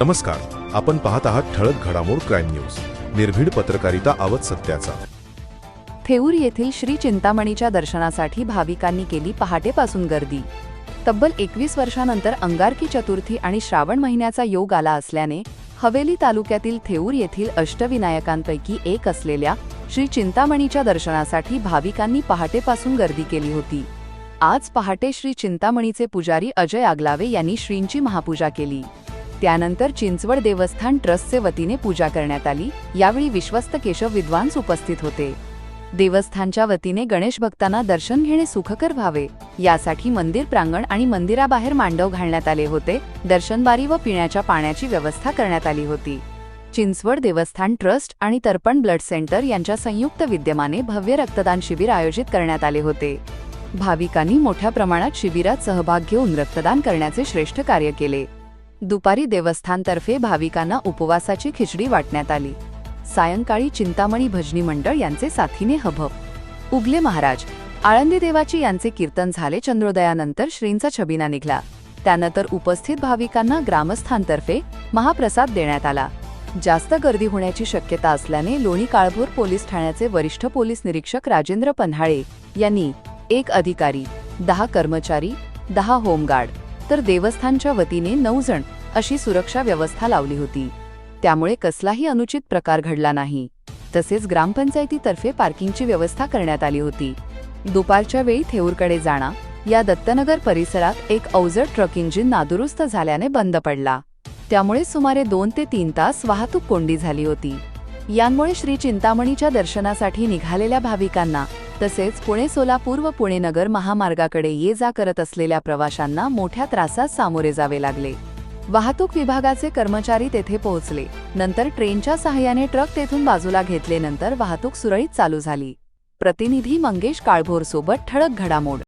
नमस्कार. आपण पाहत आहात ठळक घडामोड क्राईम न्यूज. निर्भीड पत्रकारिता आवत सत्याचा. थेऊर येथील श्री चिंतामणीच्या दर्शनासाठी भाविकांनी केली पहाटेपासून गर्दी. तब्बल एकवीस वर्षानंतर अंगारकी चतुर्थी आणि श्रावण महिन्याचा योग आला असल्याने हवेली तालुक्यातील थेऊर येथील अष्टविनायकांपैकी एक असलेल्या श्री चिंतामणीच्या दर्शनासाठी भाविकांनी पहाटेपासून गर्दी केली होती. आज पहाटे श्री चिंतामणीचे पुजारी अजय आगलावे यांनी श्रींची महापूजा केली. त्यानंतर चिंचवड देवस्थान ट्रस्टचे वतीने पूजा करण्यात आली. यावेळी विश्वस्त केशव विद्वांस उपस्थित होते. देवस्थानच्या वतीने गणेश भक्तांना दर्शन घेणे सुखकर व्हावे. यासाठी मंदिर प्रांगण आणि मंदिराबाहेर मांडव घालण्यात आले होते. दर्शनबारी व पिण्याच्या पाण्याची व्यवस्था करण्यात आली होती. चिंचवड देवस्थान ट्रस्ट आणि तर्पण ब्लड सेंटर यांच्या संयुक्त विद्यमाने भव्य रक्तदान शिबिर आयोजित करण्यात आले होते. भाविकांनी मोठ्या प्रमाणात शिबिरात सहभाग घेऊन रक्तदान करण्याचे श्रेष्ठ कार्य केले. दुपारी देवस्थानतर्फे भाविकांना उपवासाची खिचडी वाटण्यात आली. सायंकाळी चिंतामणी भजनी मंडळ यांचे साथीने हभप उगले महाराज आळंदी देवाची यांचे कीर्तन झाले चंद्रोदयानंतर श्रींचा छबिना निघला. त्यानंतर उपस्थित भाविकांना ग्रामस्थांतर्फे महाप्रसाद देण्यात आला. जास्त गर्दी होण्याची शक्यता असल्याने लोणी काळभोर पोलीस ठाण्याचे वरिष्ठ पोलीस निरीक्षक राजेंद्र पन्हाळे यांनी एक अधिकारी दहा कर्मचारी दहा होमगार्ड तर देवस्थानच्या वतीने नऊ जण अशी सुरक्षा व्यवस्था लावली होती. त्यामुळे कसलाही अनुचित प्रकार घडला नाही. तसेच ग्रामपंचायतीतर्फे पार्किंगची व्यवस्था करण्यात आली होती. दुपारच्या वेळी थेऊरकडे जाणा या दत्तनगर परिसरात एक अवजड ट्रक इंजिन नादुरुस्त झाल्याने बंद पडला. त्यामुळे सुमारे दोन ते तीन तास वाहतूक कोंडी झाली होती. यामुळे श्री चिंतामणीच्या दर्शनासाठी निघालेल्या भाविकांना तसेच पुणे सोलापूर व पुणे नगर महामार्गाकडे ये जा करत असलेल्या प्रवाशांना मोठ्या त्रासास सामोरे जावे लागले. वाहतूक विभागाचे कर्मचारी तेथे पोहोचले. नंतर ट्रेनच्या सहाय्याने ट्रक तेथून बाजूला घेतले नंतर वाहतूक सुरळीत चालू झाली. प्रतिनिधी मंगेश काळभोर सोबत ठळक घडामोड.